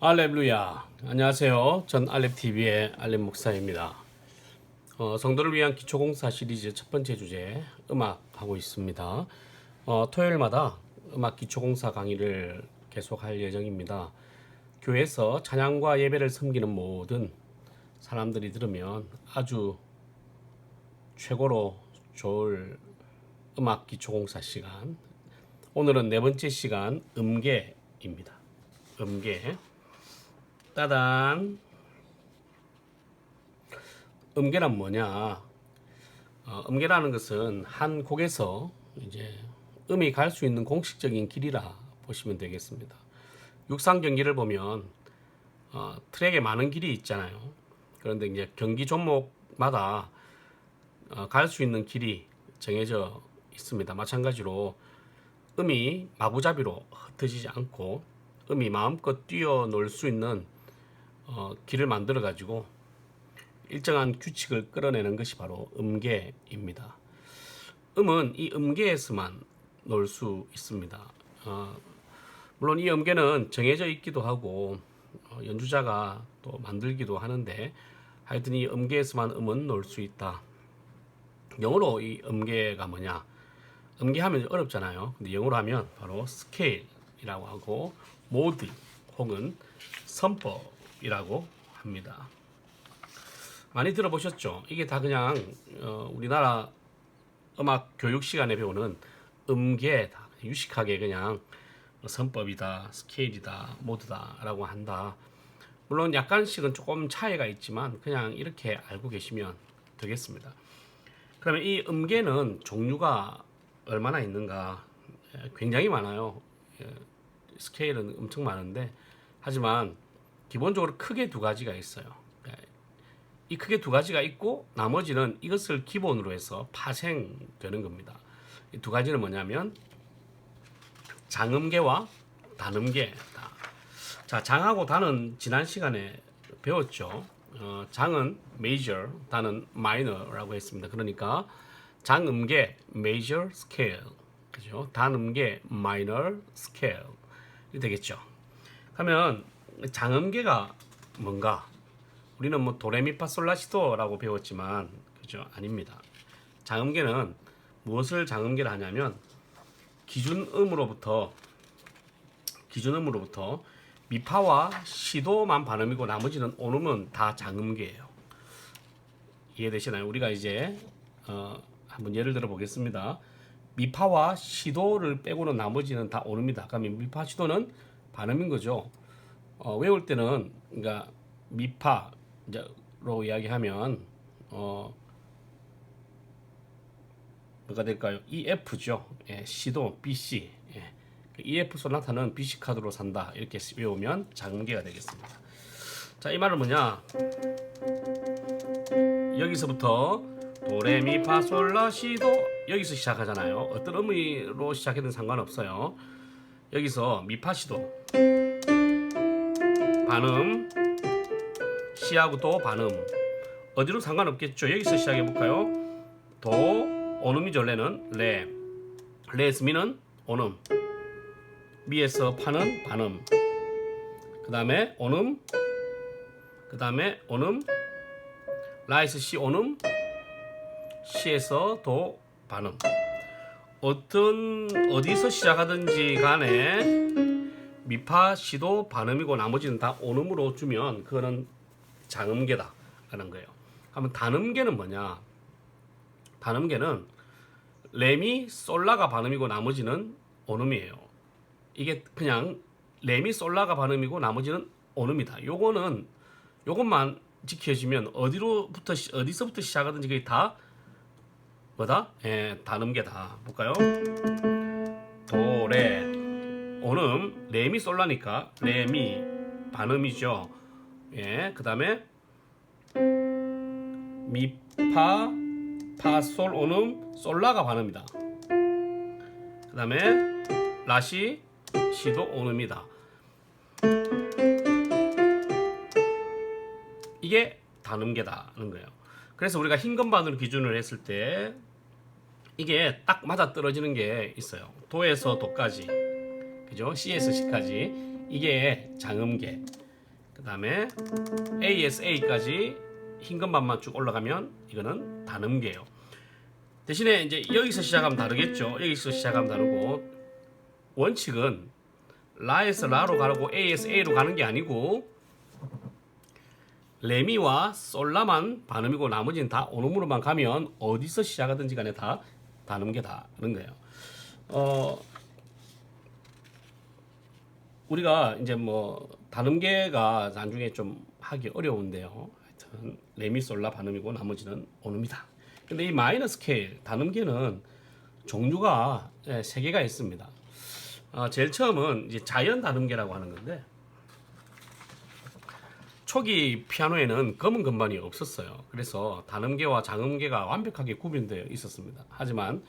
알렙루야. 안녕하세요. 전 알렙TV의 알렙 목사입니다. 어, 성도를 위한 기초공사 시리즈 첫 번째 주제 음악 하고 있습니다. 어, 토요일마다 음악 기초공사 강의를 계속할 예정입니다. 교회에서 찬양과 예배를 섬기는 모든 사람들이 들으면 아주 최고로 좋을 음악 기초공사 시간. 오늘은 네 번째 시간 음계입니다. 음계. 따단. 음계란 뭐냐? 어, 음계라는 것은 한 곡에서 이제 음이 갈 수 있는 공식적인 길이라 보시면 되겠습니다. 육상 경기를 보면 어, 트랙에 많은 길이 있잖아요. 그런데 이제 경기 종목마다 어, 갈 수 있는 길이 정해져 있습니다. 마찬가지로 음이 마구잡이로 흩어지지 않고 음이 마음껏 뛰어놀 수 있는 어, 길을 만들어 가지고 일정한 규칙을 끌어내는 것이 바로 음계입니다. 음은 이 음계에서만 놀 수 있습니다. 어, 물론 이 음계는 정해져 있기도 하고 어, 연주자가 또 만들기도 하는데 하여튼 이 음계에서만 음은 놀 수 있다. 영어로 이 음계가 뭐냐? 음계하면 어렵잖아요. 근데 영어로 하면 바로 스케일이라고 하고 모드 혹은 선법 이라고 합니다. 많이 들어보셨죠? 이게 다 그냥 어, 우리나라 음악 교육 시간에 배우는 음계 다. 유식하게 그냥 선법이다, 스케일이다, 모드다라고 한다. 물론 약간씩은 조금 차이가 있지만 그냥 이렇게 알고 계시면 되겠습니다. 그러면 이 음계는 종류가 얼마나 있는가? 예, 굉장히 많아요. 예, 스케일은 엄청 많은데 하지만 기본적으로 크게 두 가지가 있어요. 예, 이 크게 두 가지가 있고 나머지는 이것을 기본으로 해서 파생되는 겁니다. 이 두 가지는 뭐냐면 장음계와 단음계다. 자, 장하고 단은 지난 시간에 배웠죠. 어, 장은 major, 단은 minor라고 했습니다. 그러니까 장음계 major scale, 그죠? 단음계 minor scale 이 되겠죠. 그러면 장음계가 뭔가? 우리는 뭐 도레미파솔라시도라고 배웠지만 그죠? 아닙니다. 장음계는 무엇을 장음계를 하냐면 기준음으로부터 기준음으로부터 미파와 시도만 반음이고 나머지는 온음은 다 장음계예요. 이해되시나요? 우리가 이제 어, 한번 예를 들어 보겠습니다. 미파와 시도를 빼고는 나머지는 다 온음이다. 그러면 미파 시도는 반음인 거죠. 어, 외울 때는 그러니까 미파로 이야기하면 어, 뭐가 될까요? EF죠. 예, C도 BC. 예. 그 EF 소나타는 BC 카드로 산다. 이렇게 외우면 장계가 되겠습니다. 자, 이 말은 뭐냐? 여기서부터 도레미파솔라시도 여기서 시작하잖아요. 어떤 의미로 시작해도 상관없어요. 여기서 미파시도 반음. 시하고 도 반음. 어디로 상관없겠죠. 여기서 시작해 볼까요? 도 온음이죠. 레는 레. 레에서 미는 온음. 미에서 파는 반음. 그 다음에 온음. 그 다음에 온음. 라에서 시 온음. 시에서 도 반음. 어떤 어디서 시작하든지 간에 미파 시도 반음이고 나머지는 다 온음으로 주면 그거는 장음계다라는 거예요. 그러면 단음계는 뭐냐? 단음계는 레미 솔라가 반음이고 나머지는 온음이에요. 이게 그냥 레미 솔라가 반음이고 나머지는 온음이다. 요거는 요것만 지켜지면 어디로부터 시- 어디서부터 시작하든지 그게 다 뭐다? 예, 단음계다. 볼까요? 도레 온음 레미 솔라니까 레미 반음이죠. 예, 그 다음에 미파 파솔 온음 솔라가 반음이다. 그 다음에 라시 시도 온음이다. 이게 단음계다는 거예요. 그래서 우리가 흰 건반으로 기준을 했을 때 이게 딱 맞아 떨어지는 게 있어요. 도에서 도까지, 그죠? C에서 C까지 이게 장음계. 그 다음에 ASA까지 흰 건반만 쭉 올라가면 이거는 단음계예요. 대신에 이제 여기서 시작하면 다르겠죠. 여기서 시작하면 다르고 원칙은 라에서 라로 가고 A에서 A로 가는 게 아니고 레미와 솔라만 반음이고 나머지는 다 오음으로만 가면 어디서 시작하든지 간에 다 단음계다는 거예요. 어 우리가 이제 뭐 단음계가 나중에 좀 하기 어려운데요. 하여튼 레미솔라 반음이고 나머지는 온음이다. 근데 이 마이너 스케일 단음계는 종류가 예, 세 개가 있습니다. 어, 제일 처음은 이제 자연 단음계라고 하는 건데 초기 피아노에는 검은 건반이 없었어요. 그래서 단음계와 장음계가 완벽하게 구분되어 있었습니다. 하지만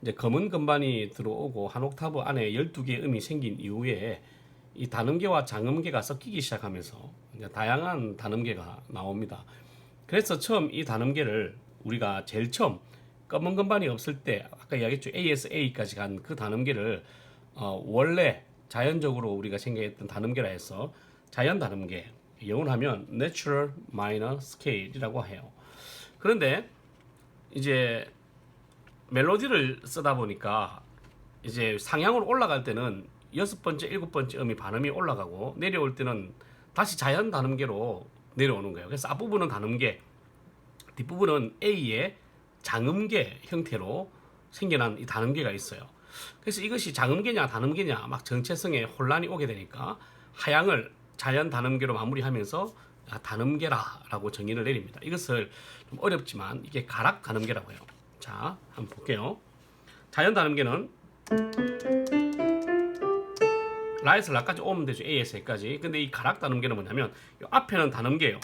이제 검은 건반이 들어오고 한 옥타브 안에 12개의 음이 생긴 이후에 이 단음계와 장음계가 섞이기 시작하면서 다양한 단음계가 나옵니다. 그래서 처음 이 단음계를 우리가 제일 처음 검은 건반이 없을 때 아까 이야기했죠 ASA까지 간 그 단음계를 어, 원래 자연적으로 우리가 생각했던 단음계라 해서 자연 단음계 영어하면 Natural Minor Scale이라고 해요. 그런데 이제 멜로디를 쓰다 보니까 이제 상향으로 올라갈 때는 여섯 번째, 일곱 번째 음이 반음이 올라가고 내려올 때는 다시 자연 단음계로 내려오는 거예요. 그래서 앞부분은 단음계, 뒷부분은 A의 장음계 형태로 생겨난 이 단음계가 있어요. 그래서 이것이 장음계냐 단음계냐 막 정체성에 혼란이 오게 되니까 하향을 자연 단음계로 마무리하면서 아, 단음계라라고 정의를 내립니다. 이것을 좀 어렵지만 이게 가락 단음계라고 해요. 자, 한번 볼게요. 자연 단음계는 라에서 라까지 오면 되죠. A에서 E까지. 근데 이 가락 단음계는 뭐냐면 이 앞에는 단음계예요.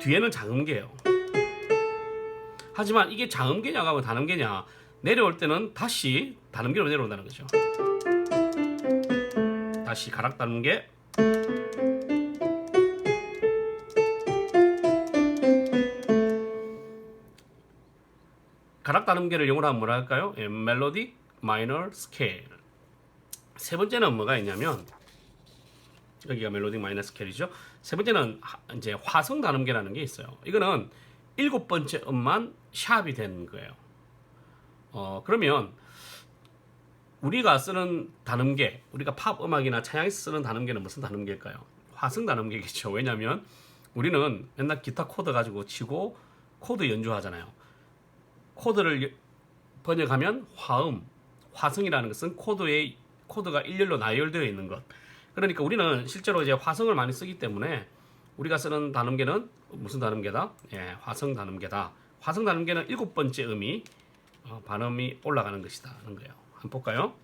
뒤에는 장음계예요. 하지만 이게 장음계냐 하면 단음계냐 내려올 때는 다시 단음계로 내려온다는 거죠. 다시 가락 단음계 가락 단음계를 영어로 하면? 예, 멜로디 마이너 스케일. 세 번째는 뭐가 있냐면 여기가 멜로디 마이너 스케일이죠. 세 번째는 하- 이제 화성 단음계라는 게 있어요. 이거는 일곱 번째 음만 샵이 된 거예요. 어 그러면 우리가 쓰는 단음계, 우리가 팝 음악이나 찬양에서 쓰는 단음계는 무슨 단음계일까요? 화성 단음계겠죠. 왜냐하면 우리는 맨날 기타 코드 가지고 치고 코드 연주하잖아요. 코드를 여- 번역하면 화음, 화성이라는 것은 코드의 코드가 일렬로 나열되어 있는 것. 그러니까 우리는 실제로 이제 화성을 많이 쓰기 때문에 우리가 쓰는 단음계는 무슨 단음계다? 예, 화성 단음계다. 화성 단음계는 일곱 번째 음이 어, 반음이 올라가는 것이다는 거예요. 한번 볼까요?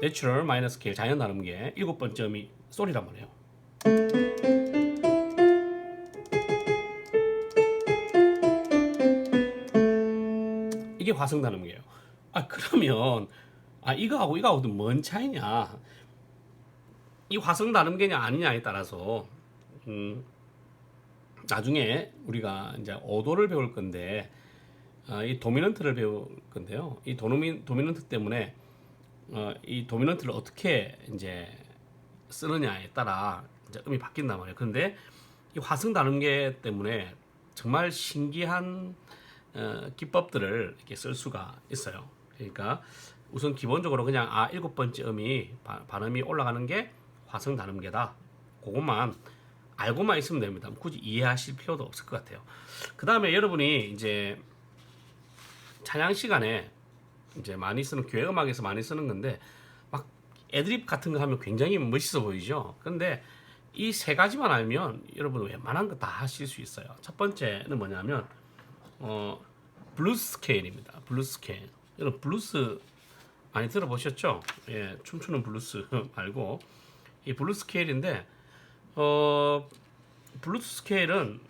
내추럴 마이너 스케일 자연 단음계 일곱 번째 음이 소리란 말이에요. 이게 화성 단음계예요. 아 그러면 아 이거하고 이거하고도 뭔 차이냐? 이 화성 단음계냐 아니냐에 따라서 음, 나중에 우리가 이제 오도를 배울 건데 아, 이 도미넌트를 배울 건데요. 이 도미, 도미넌트 때문에 어, 이 도미넌트를 어떻게 이제 쓰느냐에 따라 이제 음이 바뀐단 말이에요. 그런데 이 화성 단음계 때문에 정말 신기한 어, 기법들을 이렇게 쓸 수가 있어요. 그러니까 우선 기본적으로 그냥 아 일곱 번째 음이 바, 발음이 올라가는 게 화성 단음계다. 그것만 알고만 있으면 됩니다. 굳이 이해하실 필요도 없을 것 같아요. 그 다음에 여러분이 이제 찬양 시간에 이제 많이 쓰는 교회 음악에서 많이 쓰는 건데 막 애드립 같은 거 하면 굉장히 멋있어 보이죠. 근데 이 세 가지만 알면 여러분 웬만한 거 다 하실 수 있어요. 첫 번째는 뭐냐면 어 블루스 스케일입니다. 블루스 스케일. 여러분 블루스 많이 들어보셨죠? 예, 춤추는 블루스 말고 이 블루스 스케일인데 어 블루스 스케일은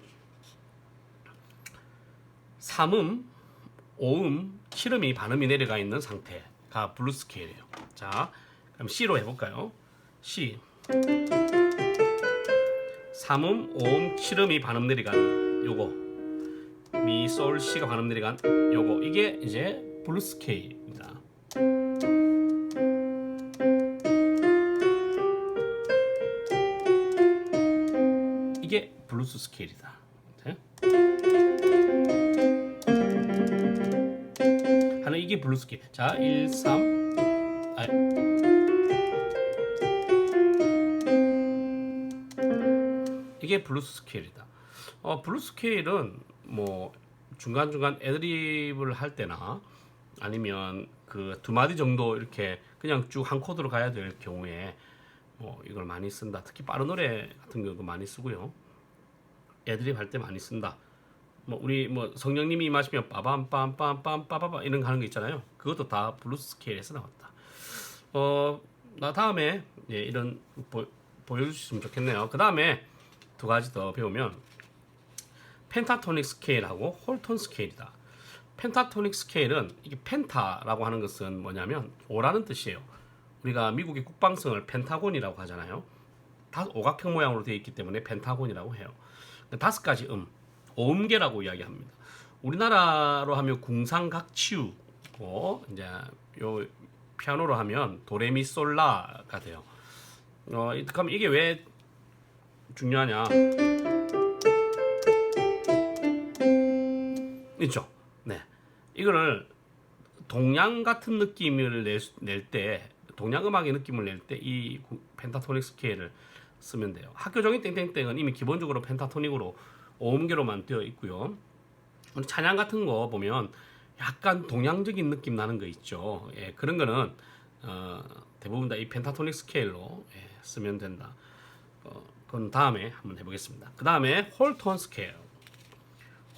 3음, 5음, 7음이 반음이 내려가 있는 상태가 블루스 스케일이에요. 자, 그럼 C로 해볼까요? C 3음, 5음, 7음이 반음 내려간 요거 미, 솔, 시가 반음 내려간 요거 이게 이제 블루스케이입니다. 이게 블루스 스케일이다. 네? 하나 이게 블루스 스케일. 자, 1 3 아. 이게 블루스 스케일이다. 어, 블루스 스케일은 뭐 중간중간 애드립을 할 때나 아니면 그 두 마디 정도 이렇게 그냥 쭉 한 코드로 가야 될 경우에 뭐 이걸 많이 쓴다. 특히 빠른 노래 같은 경우도 많이 쓰고요. 애드립 할 때 많이 쓴다. 뭐 우리 뭐 성령님이 임하시면 빠밤 빰빰 빰 빠바바 이런 거 하는 거 있잖아요. 그것도 다 블루스 스케일에서 나왔다. 어, 나 다음에 예, 이런 보, 보여주시면 좋겠네요. 그 다음에 두 가지 더 배우면 펜타토닉 스케일하고 홀톤 스케일이다. 펜타토닉 스케일은 이게 펜타라고 하는 것은 뭐냐면 오라는 뜻이에요. 우리가 미국의 국방성을 펜타곤이라고 하잖아요. 다 오각형 모양으로 되어 있기 때문에 펜타곤이라고 해요. 다섯 가지 음, 오음계라고 이야기합니다. 우리나라로 하면 궁상각치우고 이제 요 피아노로 하면 도레미솔라가 돼요. 어, 그럼 이게 왜 중요하냐? 있죠. 네. 이거를 동양 같은 느낌을 낼 때, 동양 음악의 느낌을 낼 때 이 펜타토닉 스케일을 쓰면 돼요. 학교적인 땡땡땡은 이미 기본적으로 펜타토닉으로 오음계로만 되어 있고요. 찬양 같은 거 보면 약간 동양적인 느낌 나는 거 있죠. 예, 그런 거는 어, 대부분 다 이 펜타토닉 스케일로 예, 쓰면 된다. 어, 그건 다음에 한번 해보겠습니다. 그 다음에 홀톤 스케일.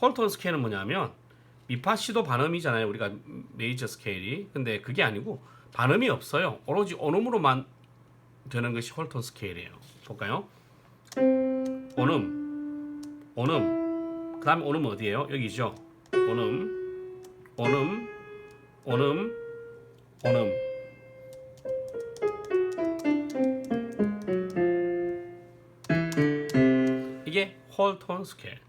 홀톤 스케일은 뭐냐면 미파시도 반음이잖아요. 우리가 메이저 스케일이. 근데 그게 아니고 반음이 없어요. 오로지 온음으로만 되는 것이 홀톤 스케일이에요. 볼까요? 온음, 온음. 그 다음에 온음 어디예요? 여기죠. 온음, 온음, 온음, 온음. 이게 홀톤 스케일.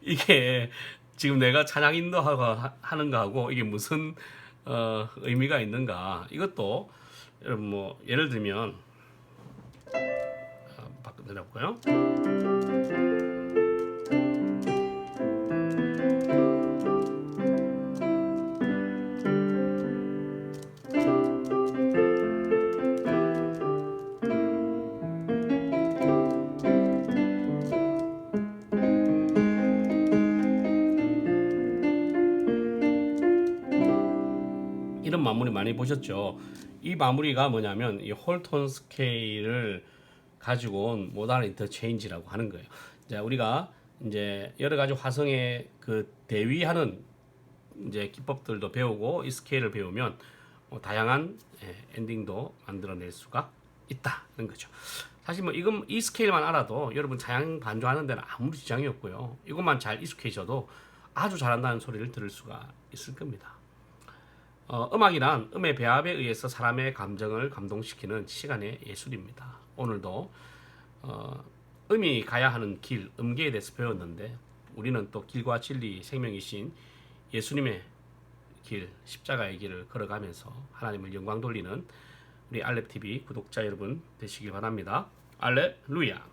이게 지금 내가 찬양 인도하고 하- 하는 거하고 이게 무슨 어, 의미가 있는가? 이것도 여러분 뭐 예를 들면 아, 바꿔 내려볼까요? 보셨죠? 이 마무리가 뭐냐면 이 홀톤 스케일을 가지고 온 모달 인터체인지라고 하는 거예요. 자, 우리가 이제 여러 가지 화성의 그 대위하는 이제 기법들도 배우고 이 스케일을 배우면 뭐 다양한 예, 엔딩도 만들어낼 수가 있다는 거죠. 사실 뭐 이건 이 스케일만 알아도 여러분 자양 반주하는 데는 아무리 지장이 없고요. 이것만 잘 익숙해져도 아주 잘한다는 소리를 들을 수가 있을 겁니다. 어, 음악이란 음의 배합에 의해서 사람의 감정을 감동시키는 시간의 예술입니다. 오늘도 어, 음이 가야 하는 길, 음계에 대해서 배웠는데 우리는 또 길과 진리, 생명이신 예수님의 길, 십자가의 길을 걸어가면서 하나님을 영광 돌리는 우리 알렙 TV 구독자 여러분 되시길 바랍니다. 알렙루야.